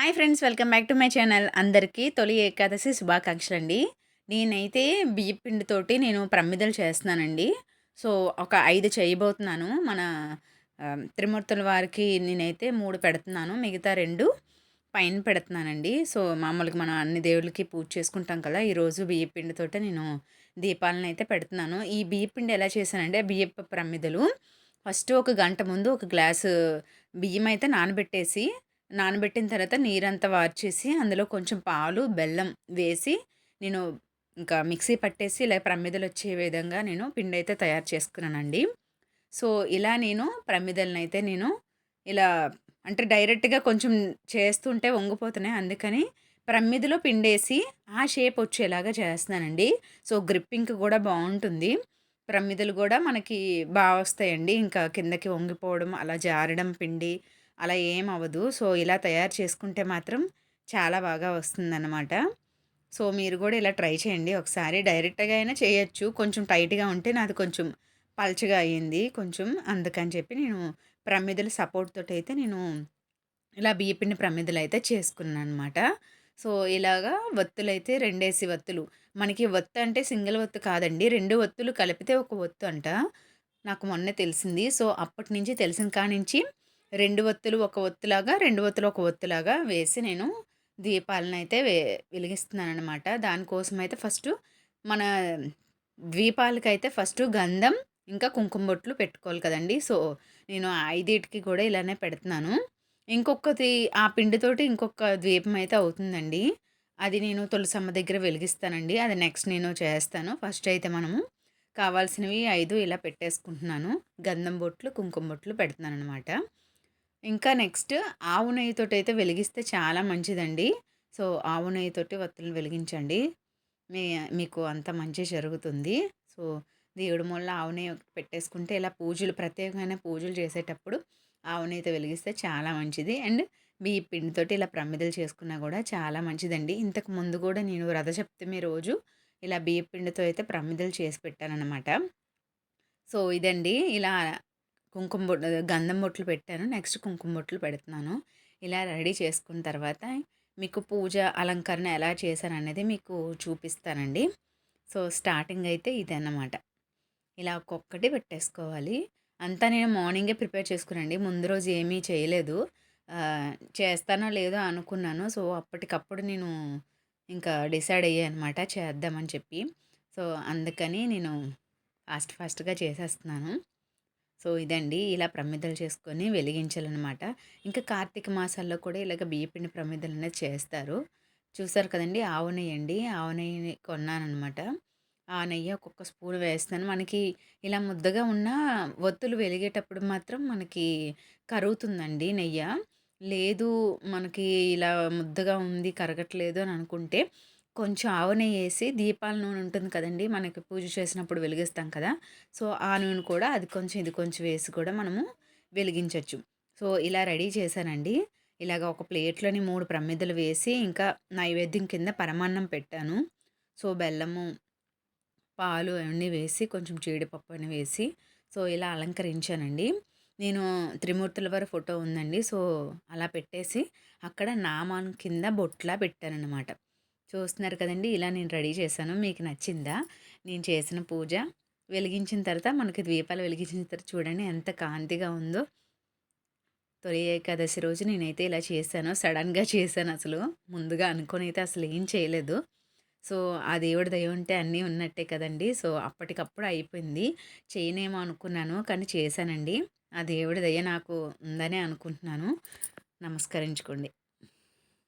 Hi friends welcome back to my channel. అందరికీ తొలి ఏకాదశి శుభాకాంక్షలు అండి నేనైతే బియ్య పిండితోటి నేను ప్రమిదలు చేస్తున్నానండి. సో ఒక ఐదు చేయబోతున్నాను. మన త్రిమూర్తుల వారికి నేనైతే మూడు పెడుతున్నాను. మిగతా రెండు పైన పెడుతున్నానండి. సో మామూలుగా మనం అన్ని దేవుళ్ళకి పూజ చేసుకుంటాం కదా ఈరోజు బియ్య పిండితోటే నేను దీపాలను అయితే పెడుతున్నాను. ఈ బియ్య పిండి ఎలా చేశానంటే బియ్యపు ప్రమిదలు ఫస్ట్ ఒక గంట ముందు ఒక గ్లాసు బియ్యం అయితే నానబెట్టేసి నానబెట్టిన తర్వాత నీరంతా వార్చేసి అందులో కొంచెం పాలు బెల్లం వేసి నేను ఇంకా మిక్సీ పట్టేసి ఇలా ప్రమిదలు వచ్చే విధంగా నేను పిండి అయితే తయారు చేసుకున్నానండి. సో ఇలా నేను ప్రమిదలను అయితే నేను ఇలా అంటే డైరెక్ట్గా కొంచెం చేస్తుంటే వంగిపోతున్నాయి. అందుకని ప్రమిదలో పిండేసి ఆ షేప్ వచ్చేలాగా చేస్తున్నానండి. సో గ్రిప్పింగ్ కూడా బాగుంటుంది. ప్రమిదలు కూడా మనకి బాగా వస్తాయండి. ఇంకా కిందకి వంగిపోవడం అలా జారడం పిండి అలా ఏం అవ్వదు. సో ఇలా తయారు చేసుకుంటే మాత్రం చాలా బాగా వస్తుందన్నమాట. సో మీరు కూడా ఇలా ట్రై చేయండి. ఒకసారి డైరెక్ట్గా అయినా చేయొచ్చు. కొంచెం టైట్గా ఉంటే నాది కొంచెం పల్చగా అయ్యింది. కొంచెం అందుకని చెప్పి నేను ప్రమిదల సపోర్ట్ తోటి అయితే నేను ఇలా బియ్యపిండి ప్రమిదలు అయితే చేసుకున్నాను అనమాట సో ఇలాగా వత్తులు అయితే రెండేసి వత్తులు. మనకి ఒత్తు అంటే సింగిల్ ఒత్తు కాదండి. రెండు ఒత్తులు కలిపితే ఒక ఒత్తు అంట. నాకు మొన్నే తెలిసింది. సో అప్పటి నుంచి తెలిసిన కానించి రెండు ఒత్తులు ఒక ఒత్తులాగా రెండు ఒత్తులు ఒక ఒత్తులాగా వేసి నేను దీపాలను అయితే వే వెలిగిస్తున్నాను అనమాట దానికోసం అయితే ఫస్ట్ మన ద్వీపాలకైతే ఫస్ట్ గంధం ఇంకా కుంకుమ బొట్లు పెట్టుకోవాలి కదండి. సో నేను ఐదింటికి కూడా ఇలానే పెడుతున్నాను. ఇంకొకటి ఆ పిండితోటి ఇంకొక ద్వీపం అయితే అవుతుందండి. అది నేను తులసమ్మ దగ్గర వెలిగిస్తానండి. అది నెక్స్ట్ నేను చేస్తాను. ఫస్ట్ అయితే మనము కావాల్సినవి ఐదు ఇలా పెట్టేసుకుంటున్నాను. గంధం బొట్లు కుంకుమ బొట్లు పెడుతున్నాను అనమాట ఇంకా నెక్స్ట్ ఆవు నెయ్యితోటి అయితే వెలిగిస్తే చాలా మంచిదండి. సో ఆవు నెయ్యితోటి వత్తులను వెలిగించండి. మీ మీకు అంత మంచి జరుగుతుంది. సో దేవుడి మూల ఆవు నెయ్యి పెట్టేసుకుంటే ఇలా పూజలు ప్రత్యేకమైన పూజలు చేసేటప్పుడు ఆవు నెయ్యితో వెలిగిస్తే చాలా మంచిది. అండ్ మీ పిండితోటి ఇలా ప్రమిదలు చేసుకున్నా కూడా చాలా మంచిదండి. ఇంతకు ముందు కూడా నేను రథసప్తమి రోజు ఇలా బియ్య పిండితో అయితే ప్రమిదలు చేసి పెట్టానన్నమాట. సో ఇదండి. ఇలా కుంకుమ బొట్టు గంధం బొట్లు పెట్టాను. నెక్స్ట్ కుంకుమ బొట్లు పెడుతున్నాను. ఇలా రెడీ చేసుకున్న తర్వాత మీకు పూజ అలంకరణ ఎలా చేశాను అనేది మీకు చూపిస్తానండి. సో స్టార్టింగ్ అయితే ఇదన్నమాట ఇలా ఒక్కొక్కటి పెట్టేసుకోవాలి. అంతా నేను మార్నింగే ప్రిపేర్ చేసుకున్నాండి ముందు రోజు ఏమీ చేయలేదు. చేస్తానో లేదో అనుకున్నాను. సో అప్పటికప్పుడు నేను ఇంకా డిసైడ్ అయ్యాను అనమాట చేద్దామని చెప్పి. సో అందుకని నేను ఫాస్ట్ ఫాస్ట్గా చేసేస్తున్నాను. సో ఇదండి. ఇలా ప్రమిదలు చేసుకొని వెలిగించాలన్నమాట. ఇంకా కార్తీక మాసాల్లో కూడా ఇలాగ బియ్యపిండి ప్రమిదలు అనేది చేస్తారు. చూసారు కదండి ఆవు నెయ్యి అండి. ఆవు నెయ్యి కొన్నానమాట ఆ నెయ్యి ఒక్కొక్క స్పూన్ వేస్తాను. మనకి ఇలా ముద్దగా ఉన్న ఒత్తులు వెలిగేటప్పుడు మాత్రం మనకి కరుగుతుందండి నెయ్యి. లేదు మనకి ఇలా ముద్దగా ఉంది కరగట్లేదు అని అనుకుంటే కొంచెం ఆవు నెయ్యి వేసి దీపాల నూనె ఉంటుంది కదండి మనకి పూజ చేసినప్పుడు వెలిగిస్తాం కదా. సో ఆ నూనె కూడా అది కొంచెం ఇది కొంచెం వేసి కూడా మనము వెలిగించవచ్చు సో ఇలా రెడీ చేశానండి. ఇలాగ ఒక ప్లేట్లోని మూడు ప్రమిదలు వేసి ఇంకా నైవేద్యం కింద పరమాన్నం పెట్టాను. సో బెల్లము పాలు అవన్నీ వేసి కొంచెం జీడిపప్పు అని వేసి సో ఇలా అలంకరించానండి. నేను త్రిమూర్తుల వారి ఫోటో ఉందండి. సో అలా పెట్టేసి అక్కడ నామాన్ కింద బొట్లా పెట్టానన్నమాట. చూస్తున్నారు కదండి. ఇలా నేను రెడీ చేశాను. మీకు నచ్చిందా? నేను చేసిన పూజ వెలిగించిన తర్వాత మనకి దీపాలు వెలిగించిన తర్వాత చూడండి ఎంత కాంతిగా ఉందో. తొలి ఏకాదశి రోజు నేనైతే ఇలా చేశాను. సడన్గా చేశాను అసలు. ముందుగా అనుకొని అయితే అసలు ఏం చేయలేదు. సో ఆ దేవుడి దయ ఉంటే అన్నీ ఉన్నట్టే కదండి. సో అప్పటికప్పుడు అయిపోయింది. చేయనేమో అనుకున్నాను కానీ చేశానండి. ఆ దేవుడి దయ నాకు ఉందని అనుకుంటున్నాను. నమస్కరించుకోండి.